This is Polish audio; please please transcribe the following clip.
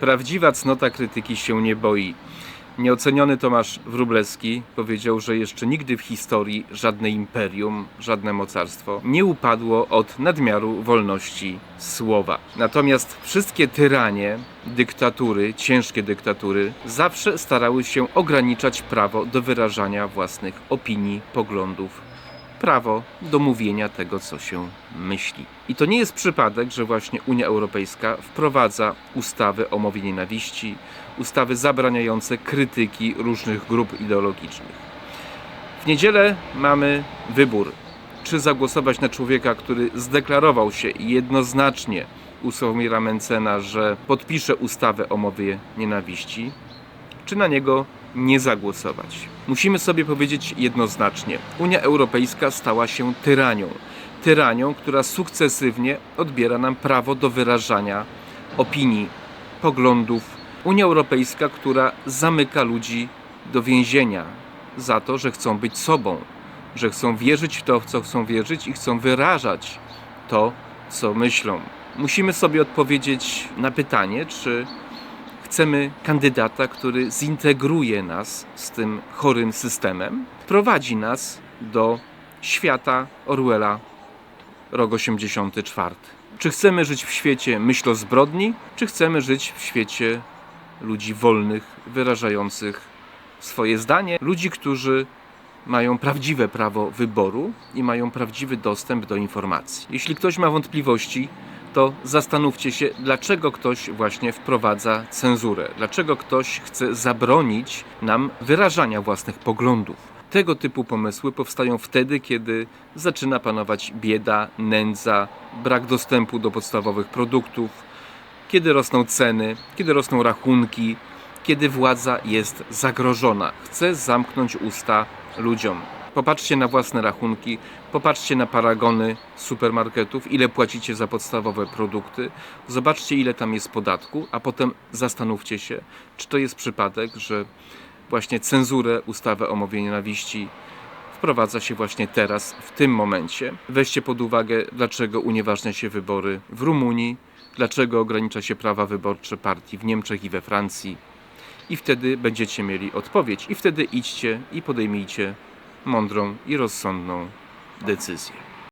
Prawdziwa cnota krytyki się nie boi. Nieoceniony Tomasz Wróblewski powiedział, że jeszcze nigdy w historii żadne imperium, żadne mocarstwo nie upadło od nadmiaru wolności słowa. Natomiast wszystkie tyranie, dyktatury, ciężkie dyktatury, zawsze starały się ograniczać prawo do wyrażania własnych opinii, poglądów, prawo do mówienia tego, co się myśli. I to nie jest przypadek, że właśnie Unia Europejska wprowadza ustawy o mowie nienawiści, ustawy zabraniające krytyki różnych grup ideologicznych. W niedzielę mamy wybór, czy zagłosować na człowieka, który zdeklarował się jednoznacznie u Sławomira Mencena, że podpisze ustawę o mowie nienawiści, czy na niego nie zagłosować. Musimy sobie powiedzieć jednoznacznie: Unia Europejska stała się tyranią. Tyranią, która sukcesywnie odbiera nam prawo do wyrażania opinii, poglądów. Unia Europejska, która zamyka ludzi do więzienia za to, że chcą być sobą, że chcą wierzyć w to, w co chcą wierzyć i chcą wyrażać to, co myślą. Musimy sobie odpowiedzieć na pytanie, czy chcemy kandydata, który zintegruje nas z tym chorym systemem, prowadzi nas do świata Orwella rok 84. Czy chcemy żyć w świecie myślozbrodni, czy chcemy żyć w świecie ludzi wolnych, wyrażających swoje zdanie, ludzi, którzy mają prawdziwe prawo wyboru i mają prawdziwy dostęp do informacji. Jeśli ktoś ma wątpliwości, to zastanówcie się, dlaczego ktoś właśnie wprowadza cenzurę, dlaczego ktoś chce zabronić nam wyrażania własnych poglądów. Tego typu pomysły powstają wtedy, kiedy zaczyna panować bieda, nędza, brak dostępu do podstawowych produktów, kiedy rosną ceny, kiedy rosną rachunki, kiedy władza jest zagrożona. Chce zamknąć usta ludziom. Popatrzcie na własne rachunki, popatrzcie na paragony supermarketów, ile płacicie za podstawowe produkty, zobaczcie ile tam jest podatku, a potem zastanówcie się, czy to jest przypadek, że właśnie cenzurę, ustawę o mowie nienawiści wprowadza się właśnie teraz, w tym momencie. Weźcie pod uwagę, dlaczego unieważnia się wybory w Rumunii, dlaczego ogranicza się prawa wyborcze partii w Niemczech i we Francji. I wtedy będziecie mieli odpowiedź. I wtedy idźcie i podejmijcie mądrą i rozsądną decyzję.